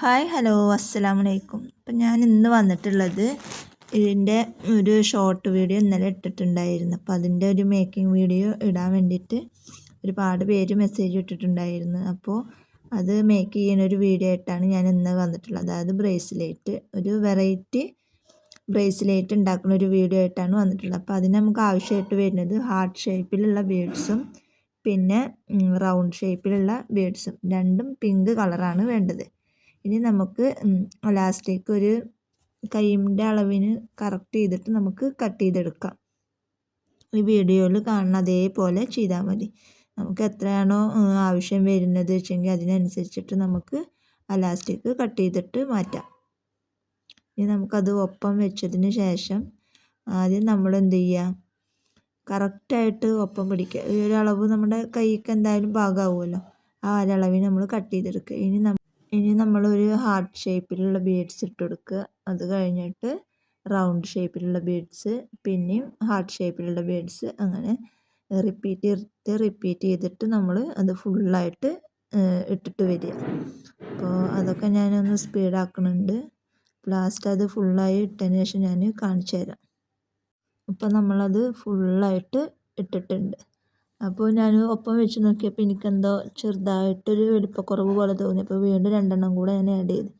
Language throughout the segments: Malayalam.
ഹായ് ഹലോ അസ്സലാം വലൈക്കും അപ്പം ഞാൻ ഇന്ന് വന്നിട്ടുള്ളത് ഇതിന്റെ ഒരു ഷോർട്ട് വീഡിയോ ഇന്നലെ ഇട്ടിട്ടുണ്ടായിരുന്നു. അപ്പോൾ അതിന്റെ ഒരു മേക്കിംഗ് വീഡിയോ ഇടാൻ വേണ്ടിയിട്ട് ഒരുപാട് പേര് മെസ്സേജ് ഇട്ടിട്ടുണ്ടായിരുന്നു. അപ്പോൾ അത് മേക്ക് ചെയ്യുന്ന ഒരു വീഡിയോ ആയിട്ടാണ് ഞാൻ ഇന്ന് വന്നിട്ടുള്ളത്. അതായത് ബ്രേസ്ലെറ്റ് ഒരു വെറൈറ്റി ബ്രേസ്ലെറ്റ് ഉണ്ടാക്കുന്ന ഒരു വീഡിയോ ആയിട്ടാണ് വന്നിട്ടുള്ളത്. അപ്പോൾ അതിന് നമുക്ക് ആവശ്യമായിട്ട് വരുന്നത് ഹാർട്ട് ഷേപ്പിലുള്ള ബീഡ്സും പിന്നെ റൗണ്ട് ഷേപ്പിലുള്ള ബീഡ്സും രണ്ടും പിങ്ക് കളറാണ് വേണ്ടത്. ഇനി നമുക്ക് ലാസ്റ്റിലേക്ക് ഒരു കൈയിന്റെ അളവിന് കറക്റ്റ് ചെയ്തിട്ട് നമുക്ക് കട്ട് ചെയ്തെടുക്കാം. ഈ വീഡിയോയിൽ കാണുന്ന അതേപോലെ ചെയ്താൽ മതി. നമുക്ക് എത്രയാണോ ആവശ്യം വരുന്നത് വെച്ചെങ്കിൽ അതിനനുസരിച്ചിട്ട് നമുക്ക് അലാസ്റ്റിക് കട്ട് ചെയ്തിട്ട് മാറ്റാം. ഇനി നമുക്കത് ഒപ്പം വെച്ചതിന് ശേഷം ആദ്യം നമ്മൾ എന്ത് ചെയ്യുക കറക്റ്റായിട്ട് ഒപ്പം പിടിക്കുക. ഈ ഒരു അളവ് നമ്മുടെ കൈക്ക് എന്തായാലും പാകമാവുമല്ലോ ആ ഒരളവിന് നമ്മൾ കട്ട് ചെയ്തെടുക്കുക. ഇനി ഇനി നമ്മളൊരു ഹാർട്ട് ഷേപ്പിലുള്ള ബീഡ്സ് ഇട്ട് കൊടുക്കുക അത് കഴിഞ്ഞിട്ട് റൗണ്ട് ഷേപ്പിലുള്ള ബീഡ്സ് പിന്നെയും ഹാർട്ട് ഷേപ്പിലുള്ള ബീഡ്സ് അങ്ങനെ റിപ്പീറ്റ് ചെയ്തിട്ട് റിപ്പീറ്റ് ചെയ്തിട്ട് നമ്മൾ അത് ഫുള്ളായിട്ട് ഇട്ടിട്ട് വരിക. അപ്പോൾ അതൊക്കെ ഞാനൊന്ന് സ്പീഡാക്കുന്നുണ്ട് ലാസ്റ്റ് അത് ഫുള്ളായി ഇട്ടതിന് ശേഷം ഞാൻ കാണിച്ചു തരാം അപ്പോൾ നമ്മളത് ഫുള്ളായിട്ട് ഇട്ടിട്ടുണ്ട്. അപ്പോൾ ഞാൻ ഒപ്പം വെച്ച് നോക്കിയപ്പോൾ എനിക്കെന്തോ ചെറുതായിട്ടൊരു വലിപ്പക്കുറവ് പോലെ തോന്നി. അപ്പോൾ വീണ്ടും രണ്ടെണ്ണം കൂടെ ഞാൻ ആഡ് ചെയ്തു.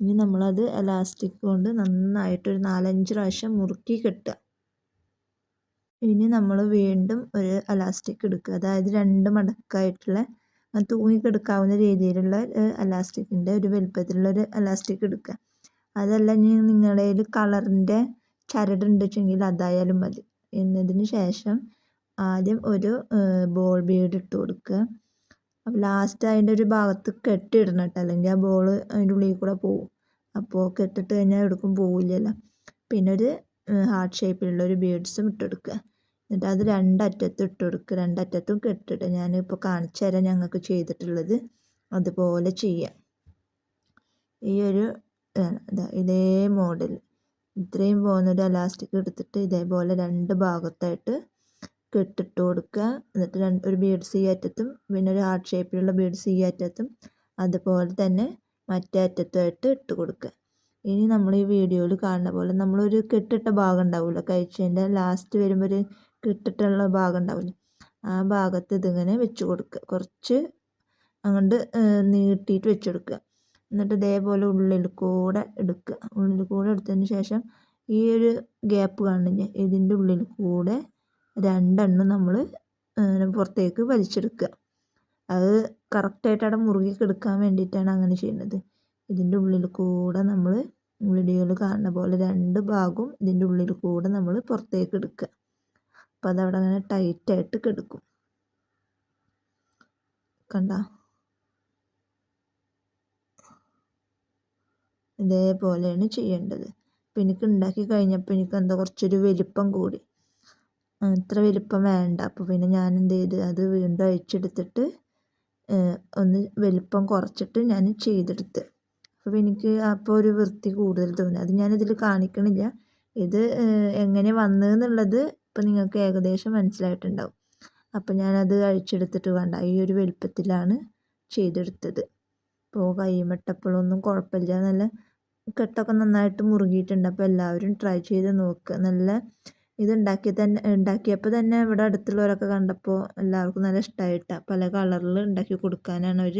ഇനി നമ്മളത് എലാസ്റ്റിക് കൊണ്ട് നന്നായിട്ടൊരു നാലഞ്ച് പ്രാവശ്യം മുറുക്കി കെട്ടുക. ഇനി നമ്മൾ വീണ്ടും ഒരു എലാസ്റ്റിക് എടുക്കുക. അതായത് രണ്ട് മടക്കായിട്ടുള്ള തൂങ്ങിക്കെടുക്കാവുന്ന രീതിയിലുള്ള എലാസ്റ്റിക്കിന്റെ ഒരു വലുപ്പത്തിലുള്ള ഒരു എലാസ്റ്റിക് എടുക്കുക. അതല്ല ഇനി നിങ്ങളുടെ കയ്യിൽ കളറിന്റെ ചരടുണ്ട് വെച്ചെങ്കിൽ അതായാലും മതി. എന്നതിന് ശേഷം ആദ്യം ഒരു ബോൾ ബീഡ് ഇട്ട് കൊടുക്കുക. അപ്പോൾ ലാസ്റ്റ് അതിന്റെ ഒരു ഭാഗത്ത് കെട്ടിടണം കേട്ടോ. അല്ലെങ്കിൽ ആ ബോൾ അതിന്റെ ഉള്ളിൽ കൂടെ പോകും അപ്പോൾ കെട്ടിട്ട് കഴിഞ്ഞാൽ എവിടേക്കും പോവില്ലല്ലോ. പിന്നെ ഒരു ഹാർട്ട് ഷേപ്പിലുള്ള ഒരു ബീഡ്സും ഇട്ട് എന്നിട്ട് അത് രണ്ടറ്റത്തും ഇട്ട് കൊടുക്കുക. രണ്ടറ്റത്തും കെട്ടിട്ട് ഞാനിപ്പോൾ കാണിച്ചു തരാം ഞങ്ങൾക്ക് ചെയ്തിട്ടുള്ളത് അതുപോലെ ചെയ്യാം. ഈ ഒരു ഇതേ മോഡൽ ഇത്രയും പോകുന്നൊരു എലാസ്റ്റിക് എടുത്തിട്ട് ഇതേപോലെ രണ്ട് ഭാഗത്തായിട്ട് കെട്ടിട്ട് കൊടുക്കുക. എന്നിട്ട് രണ്ട് ഒരു ബീഡ്സ് ഈ അറ്റത്തും പിന്നെ ഒരു ഹാർട്ട് ഷേപ്പിലുള്ള ബീഡ്സ് ഈ അറ്റത്തും അതുപോലെ തന്നെ മറ്റേ അറ്റത്തുമായിട്ട് ഇട്ട് കൊടുക്കുക. ഇനി നമ്മൾ ഈ വീഡിയോയിൽ കാണുന്ന പോലെ നമ്മളൊരു കെട്ടിട്ട ഭാഗം ഉണ്ടാവില്ല കഴിച്ചതിന്റെ ലാസ്റ്റ് വരുമ്പോൾ ഒരു കെട്ടിട്ടുള്ള ഭാഗം ഉണ്ടാവില്ല ആ ഭാഗത്ത് ഇതിങ്ങനെ വെച്ച് കൊടുക്കുക. കുറച്ച് അങ്ങോട്ട് നീട്ടിയിട്ട് വെച്ച് കൊടുക്കുക. എന്നിട്ട് ഇതേപോലെ ഉള്ളിൽ കൂടെ എടുക്കുക. ഉള്ളിൽ കൂടെ എടുത്തതിന് ശേഷം ഈ ഒരു ഗ്യാപ്പ് കാണുന്നില്ലേ? ഇതിന്റെ ഉള്ളിൽ കൂടെ രണ്ടെണ്ണം നമ്മൾ പുറത്തേക്ക് വലിച്ചെടുക്കുക. അത് കറക്റ്റായിട്ട് അവിടെ മുറുകി കിടക്കാൻ വേണ്ടിയിട്ടാണ് അങ്ങനെ ചെയ്യുന്നത്. ഇതിന്റെ ഉള്ളിൽ കൂടെ നമ്മൾ വീഡിയോയിൽ കാണുന്ന പോലെ രണ്ട് ഭാഗവും ഇതിന്റെ ഉള്ളിൽ കൂടെ നമ്മൾ പുറത്തേക്ക് എടുക്കുക. അപ്പോൾ അതവിടെ അങ്ങനെ ടൈറ്റായിട്ട് കിടക്കും. കണ്ട? ഇതേപോലെയാണ് ചെയ്യേണ്ടത്. അപ്പോൾ എനിക്ക് ഉണ്ടാക്കി കഴിഞ്ഞപ്പോൾ എനിക്ക് എന്താ കുറച്ചൊരു വലിപ്പം കൂടി. ഇത്ര വലിപ്പം വേണ്ട. അപ്പോൾ പിന്നെ ഞാൻ എന്ത് ചെയ്തു അത് വീണ്ടും അഴിച്ചെടുത്തിട്ട് ഒന്ന് വലിപ്പം കുറച്ചിട്ട് ഞാൻ ചെയ്തെടുത്ത്. അപ്പോൾ എനിക്ക് അപ്പോൾ ഒരു വൃത്തി കൂടുതൽ തോന്നി. അത് ഞാനിതിൽ കാണിക്കണില്ല. ഇത് എങ്ങനെ വന്നതെന്നുള്ളത് ഇപ്പം നിങ്ങൾക്ക് ഏകദേശം മനസ്സിലായിട്ടുണ്ടാവും. അപ്പം ഞാനത് അഴിച്ചെടുത്തിട്ട് വേണ്ട ഈ ഒരു വലിപ്പത്തിലാണ് ചെയ്തെടുത്തത്. അപ്പോൾ കൈമട്ടപ്പോഴൊന്നും കുഴപ്പമില്ല. നല്ല കെട്ടൊക്കെ നന്നായിട്ട് മുറുകിയിട്ടുണ്ട്. അപ്പോൾ എല്ലാവരും ട്രൈ ചെയ്ത് നോക്കുക നല്ല ഇത് ഉണ്ടാക്കി തന്നെ ഉണ്ടാക്കിയപ്പോൾ തന്നെ ഇവിടെ അടുത്തുള്ളവരൊക്കെ കണ്ടപ്പോൾ എല്ലാവർക്കും നല്ല ഇഷ്ടമായിട്ടാണ് പല കളറിൽ ഉണ്ടാക്കി കൊടുക്കാനാണ് അവർ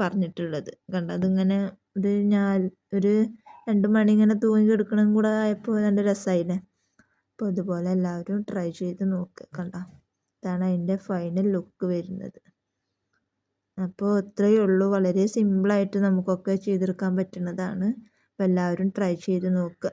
പറഞ്ഞിട്ടുള്ളത്. കണ്ട? അതിങ്ങനെ ഒരു ഞാൻ ഒരു രണ്ട് മണി ഇങ്ങനെ തൂങ്ങി കിടക്കണം കൂടെ ആയപ്പോൾ നല്ല രസമായില്ലേ അപ്പോൾ അതുപോലെ എല്ലാവരും ട്രൈ ചെയ്ത് നോക്കുക കണ്ട? ഇതാണ് അതിന്റെ ഫൈനൽ ലുക്ക് വരുന്നത്. അപ്പോൾ ഇത്രയേ ഉള്ളൂ. വളരെ സിമ്പിളായിട്ട് നമുക്കൊക്കെ ചെയ്തെടുക്കാൻ പറ്റുന്നതാണ്. അപ്പോൾ എല്ലാവരും ട്രൈ ചെയ്ത് നോക്കുക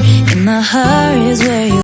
my heart is where you